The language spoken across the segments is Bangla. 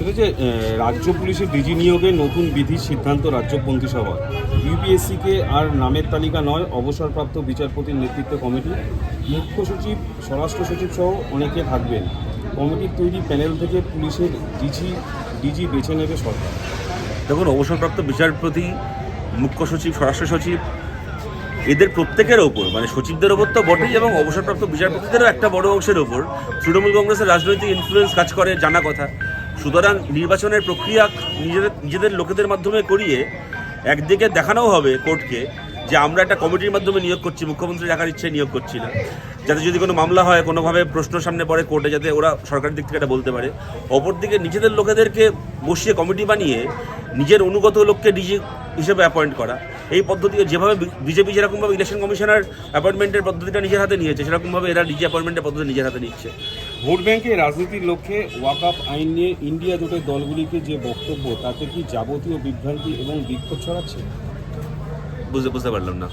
সেটা যে রাজ্য পুলিশের ডিজি নিয়োগে নতুন বিধির সিদ্ধান্ত রাজ্য মন্ত্রিসভা ইউপিএসসিকে আর নামের তালিকা নয়, অবসরপ্রাপ্ত বিচারপতির নেতৃত্বে কমিটি। মুখ্য সচিব, স্বরাষ্ট্র সচিব সহ অনেকে থাকবেন। কমিটির তৈরি প্যানেল থেকে পুলিশের ডিজি ডিজি বেছে নেবে সরকার। দেখুন, অবসরপ্রাপ্ত বিচারপতি, মুখ্য সচিব, স্বরাষ্ট্র সচিব, এদের প্রত্যেকের ওপর মানে সচিবদের ওপর তো বটেই এবং অবসরপ্রাপ্ত বিচারপতিদেরও একটা বড় অংশের ওপর। তৃণমূল কংগ্রেসের রাজনৈতিক ইনফ্লুয়েন্স কাজ করে, জানা কথা। সুতরাং নির্বাচনের প্রক্রিয়া নিজেদের নিজেদের লোকেদের মাধ্যমে করিয়ে একদিকে দেখানো হবে কোর্টকে যে আমরা একটা কমিটির মাধ্যমে নিয়োগ করছি, মুখ্যমন্ত্রী রাখার ইচ্ছে নিয়োগ করছি না। যাতে যদি কোনো মামলা হয়, কোনোভাবে প্রশ্ন সামনে পড়ে কোর্টে, যাতে ওরা সরকারের দিক থেকে এটা বলতে পারে। অপরদিকে নিজেদের লোকেদেরকে বসিয়ে কমিটি বানিয়ে নিজের অনুগত লোককে ডিজি হিসেবে অ্যাপয়েন্ট করা। এই পদ্ধতি যেভাবে বিজেপি যেরকমভাবে ইলেকশন কমিশনার অ্যাপয়েন্টমেন্টের পদ্ধতিটা নিজের হাতে নিয়েছে, সেরকমভাবে এরা ডিজি অ্যাপয়েন্টমেন্টের পদ্ধতি নিজের হাতে নিচ্ছে। ভোট ব্যাংকে রাজনীতির লক্ষ্যে ওয়াকআপ আইন নিয়ে ইন্ডিয়া জোটের দলগুলিকে যে বক্তব্য তাতে কি যাবতীয় বিভ্রান্তি এবং বিক্ষোভ ছড়াচ্ছে? বুঝতে বুঝতে পারলাম না।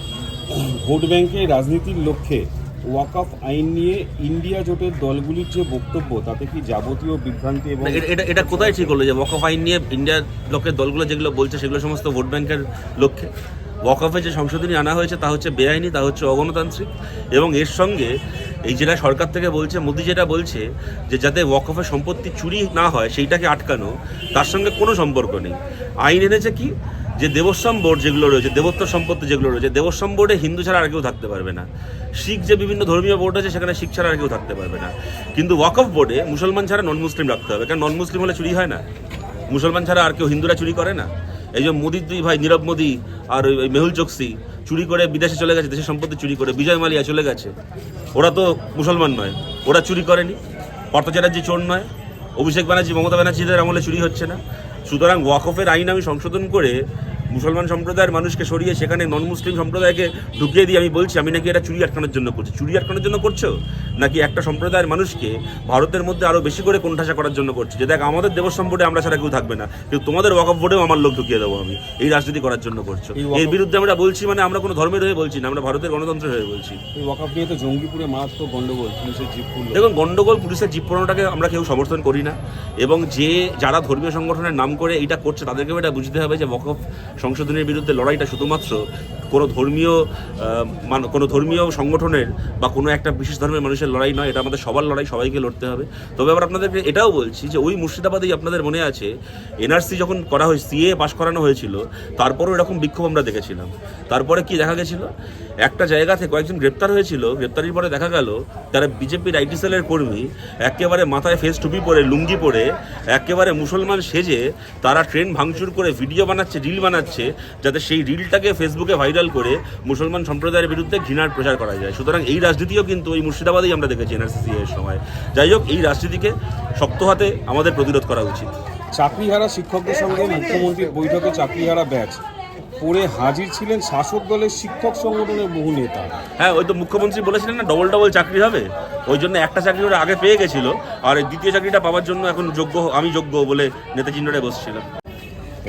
ভোট ব্যাংকে রাজনীতির লক্ষ্যে ওয়াকআপ আইন নিয়ে ইন্ডিয়া জোটের দলগুলির যে বক্তব্য তাতে কি যাবতীয় বিভ্রান্তি এবং এটা- এটা এটা কোথায় ঠিক হলো যে ওয়াক অফ আইন নিয়ে ইন্ডিয়ার লোকের দলগুলো যেগুলো বলছে সেগুলো সমস্ত ভোট ব্যাংকের লক্ষ্যে? ওয়াক অফে যে সংশোধনী আনা হয়েছে তা হচ্ছে বেআইনি তা হচ্ছে অগণতান্ত্রিক এবং এর সঙ্গে এই যেটা সরকার থেকে বলছে, মোদি যেটা বলছে যে যাতে ওয়াকফের সম্পত্তি চুরি না হয়, সেইটাকে আটকানো, তার সঙ্গে কোনো সম্পর্ক নেই। আইন এনেছে কি? যে দেবস্বম বোর্ড যেগুলো রয়েছে, দেবোত্তর সম্পত্তি যেগুলো রয়েছে দেবস্বম বোর্ডে হিন্দু ছাড়া আর কেউ থাকতে পারবে না। শিখ যে বিভিন্ন ধর্মীয় বোর্ড আছে, সেখানে শিখ ছাড়া আর কেউ থাকতে পারবে না। কিন্তু ওয়াকফ বোর্ডে মুসলমান ছাড়া নন মুসলিম রাখতে হবে, কারণ নন মুসলিম হলে চুরি হয় না। মুসলমান ছাড়া আর কেউ হিন্দুরা চুরি করে না। এই যে মোদির দুই ভাই, নীরব মোদি আর ওই মেহুল চোকসি চুরি করে বিদেশে চলে গেছে, দেশের সম্পত্তি চুরি করে বিজয় মালিয়া চলে গেছে। ওরা তো মুসলমান নয়, ওরা চুরি করেনি। পার্থ চ্যাটার্জি চোর নয়, অভিষেক ব্যানার্জি, মমতা ব্যানার্জিদের আমলে চুরি হচ্ছে না। সুতরাং ওয়াকফের আইন আমি সংশোধন করে মুসলমান সম্প্রদায়ের মানুষকে সরিয়ে সেখানে নন মুসলিম সম্প্রদায়কে ঢুকিয়ে দিয়ে আমি বলছি আমি নাকি এটা চুরি আটকানোর জন্য করছি। চুরি আটকানোর জন্য করছ? নাকি একটা সম্প্রদায়ের মানুষকে ভারতের মধ্যে আরও বেশি করে কোণঠাসা করার জন্য করছি? যে দেখ আমাদের দেবস্বম বোর্ডে আমরা ছাড়া কেউ থাকবে না। কিন্তু তোমাদের ওয়াকফ বোর্ডেও আমার লোক ঢুকিয়ে দেবো আমি। এই রাজনীতি করার জন্য করছ। এর বিরুদ্ধে আমরা বলছি মানে আমরা কোনো ধর্মের হয়ে বলছি না আমরা ভারতের গণতন্ত্রের হয়ে বলছি। ওয়াকআপ নিয়ে তো জঙ্গিপুরে মারাত্মক গন্ডগোল পুলিশের জিপ দেখুন গন্ডগোল পুলিশের জীবনটাকে আমরা কেউ সমর্থন করি না। এবং যে যারা ধর্মীয় সংগঠনের নাম করে এটা করছে তাদেরকেও এটা বুঝতে হবে যে ওয়াকফ সংশোধনের বিরুদ্ধে লড়াইটা শুধুমাত্র কোনো ধর্মীয় মান- কোনো ধর্মীয় সংগঠনের বা কোনো একটা বিশেষ ধর্মের মানুষের লড়াই নয়, এটা আমাদের সবার লড়াই, সবাইকে লড়তে হবে। তবে আবার আপনাদেরকে এটাও বলছি যে ওই মুর্শিদাবাদেই আপনাদের মনে আছে, এনআরসি যখন করা হয়, সিএ পাশ করানো হয়েছিল, তারপরও এরকম বিক্ষোভ আমরা দেখেছিলাম। তারপরে কি দেখা গেছিল? একটা জায়গা থেকে কয়েকজন গ্রেপ্তার হয়েছিল, গ্রেপ্তারির পরে দেখা গেল তারা বিজেপির আইটি সেলের কর্মী, একেবারে মাথায় ফেস টুপি পরে, লুঙ্গি পরে, একেবারে মুসলমান সেজে তারা ট্রেন ভাঙচুর করে ভিডিও বানাচ্ছে, রিল বানাচ্ছে, যাতে সেই রিলটাকে ফেসবুকে ভাইরাল করে মুসলমান সম্প্রদায়ের বিরুদ্ধে ঘৃণার প্রচার করা যায়। সুতরাং এই রাজনীতিও কিন্তু এই মুর্শিদাবাদেই আমরা দেখেছি এনআরসিসি এর সময়। যাই হোক, এই রাজনীতিকে শক্ত হাতে আমাদের প্রতিরোধ করা উচিত। চাকরিহারা শিক্ষকদের সঙ্গে মুখ্যমন্ত্রীর বৈঠকে চাকরিহারা ব্যাচ। পরে হাজির ছিলেন শাসক দলের শিক্ষক সংগঠনের বহু নেতা। হ্যাঁ ওই তো মুখ্যমন্ত্রী বলেছিলেন না ডবল ডবল চাকরি হবে। ওই জন্য একটা চাকরি ওরা আগে পেয়ে গেছিল আর দ্বিতীয় চাকরিটা পাওয়ার জন্য এখন যোগ্য আমি যোগ্য বলে নেতাচিহ্নটায় বসছিল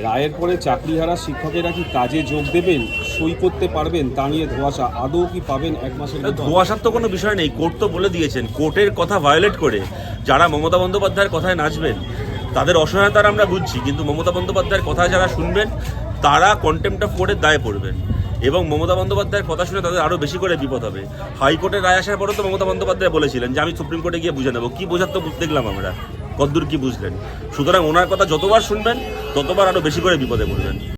রায়ের পরে চাকরিহারা শিক্ষকেরা কি কাজে যোগ দেবেন সই করতে পারবেন তা নিয়ে ধোয়াশা আদৌ কি পাবেন এক মাসের? ধোয়াশার তো কোনো বিষয় নেই কোর্ট তো বলে দিয়েছেন কোর্টের কথা ভায়োলেট করে যারা মমতা বন্দ্যোপাধ্যায়ের কথায় নাচবেন তাদের অসহায়তার আমরা বুঝছি কিন্তু মমতা বন্দ্যোপাধ্যায়ের কথা যারা শুনবেন তারা কন্টেম্পট কোর্টের দায়ে পড়বেন এবং মমতা বন্দ্যোপাধ্যায়ের কথা শুনে তাদের আরও বেশি করে বিপদ হবে। হাইকোর্টের রায় আসার পরও তো মমতা বন্দ্যোপাধ্যায় বলেছিলেন যে, আমি সুপ্রিম কোর্টে গিয়ে বুঝে নেব। কী বোঝার তো দেখলাম আমরা। কদ্দূর কী বুঝলেন? সুতরাং ওনার কথা যতবার শুনবেন, ততবার আরও বেশি করে বিপদে পড়বেন।